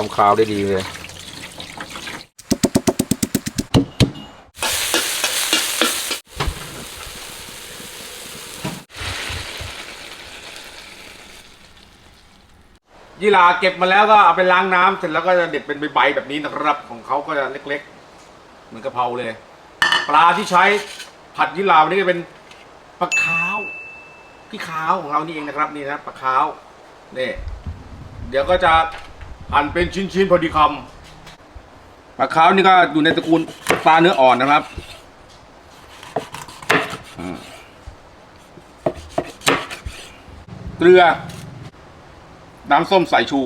ความคาวได้ดีเลยยีราเก็บมาแล้วก็เอาไปล้างน้ำเสร็จแล้วก็จะเด็ดเป็นใบแบบนี้นะครับ ของเขาก็จะเล็กๆ เหมือนกะเพราเลย ปลาที่ใช้ผัดยีราวันนี้ก็เป็นปลาขาวพี่ขาวของเรานี่เองนะครับนี่นะปลาขาวนี่เดี๋ยวก็จะ หั่นเป็นชิ้นๆพอดีคำปลาขาวนี่ก็อยู่ในตระกูลปลาเนื้ออ่อนนะครับเกลือ น้ำส้มสายชู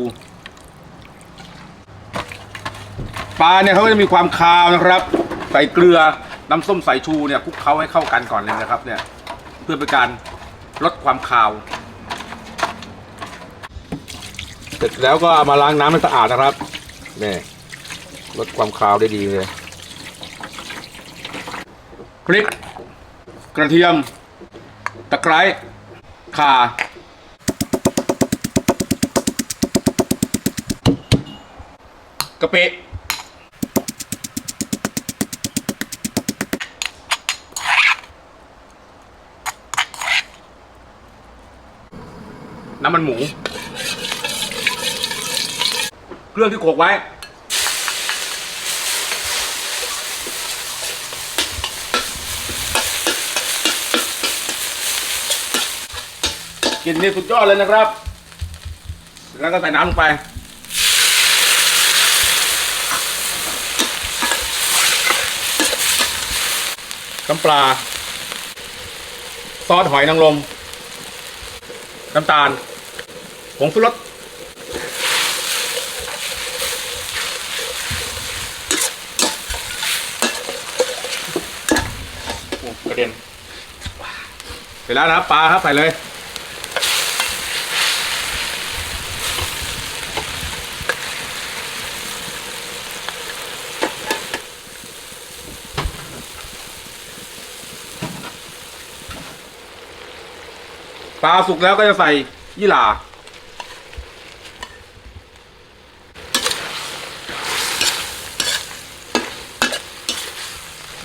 ปลาเนี่ยเขาก็จะมีความคาวนะครับ ใส่เกลือน้ำส้มสายชูเนี่ยคลุกเคล้าให้เข้ากันก่อนเลยนะครับ เนี่ย เพื่อเป็นการลดความคาว เสร็จแล้วก็เอามาล้างน้ำให้สะอาดนะครับนี่ลดความคาวได้ดีเลยพริก กระเทียม ตะไคร้ข่ากะปิน้ำมันหมู เครื่องที่โขกไว้กลินนี่สุดยอดเลยนะครับ แล้วก็ใส่น้ำลงไป น้ำปลา ซอสหอยนางรมน้ำตาลผงชูรสโอ้ก ระเด็นเสร็จแล้วนะครับปลาครับใส่เลย ปลาสุกแล้วก็จะใส่ยี่หร่า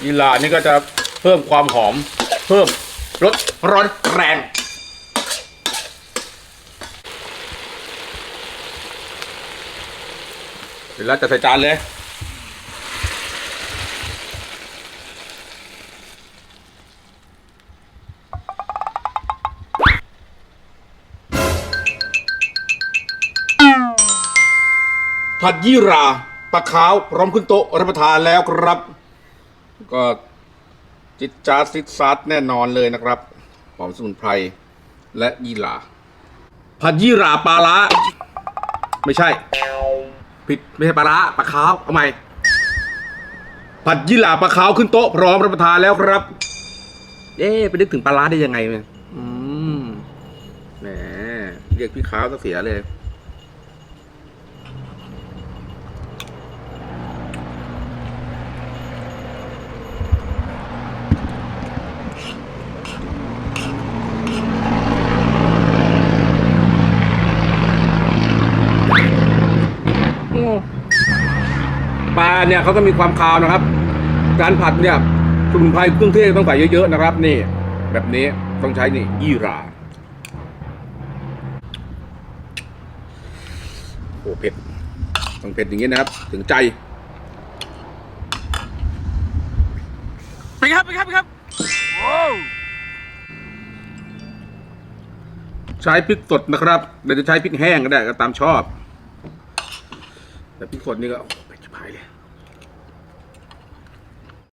ยี่หร่านี่ก็จะ เพิ่มความหอม เพิ่มรสร้อนแรงเสร็จแล้วจะใส่จานเลยผัดยี่ราปลาขาวพร้อมขึ้นโต๊ะรับประทานแล้วครับ ก็ จิตจาซิดซัดแน่นอนเลยนะครับหอมสมุนไพรและยี่หราผัดยี่หราปลาละไม่ใช่ ผิดไม่ใช่ปลาละปลาขาวเอาใหม่ผัดยี่หราปลาขาวขึ้นโต๊ะพร้อมรับประทานแล้วครับ เอ๊ไปนึกถึงปลาละได้ยังไงเนี่ยอืมแหมเรียกพี่ขาวก็เสียเลย ปลาเนี่ยเขาก็มีความคาวนะครับ การผัดเนี่ยสมุนไพรเครื่องเทศต้องใส่เยอะๆนะครับ นี่ แบบนี้ต้องใช้นี่ยี่หร่าโอ้เผ็ดต้องเผ็ดอย่างนี้นะครับ ถึงใจไปครับไปครับไปครับโอ้ใช้พริกสดนะครับเดี๋ยวจะใช้พริกแห้งก็ได้ก็ตามชอบ แต่พริกสดนี่ก็โอ้โหเผ็ดชิบหายเลย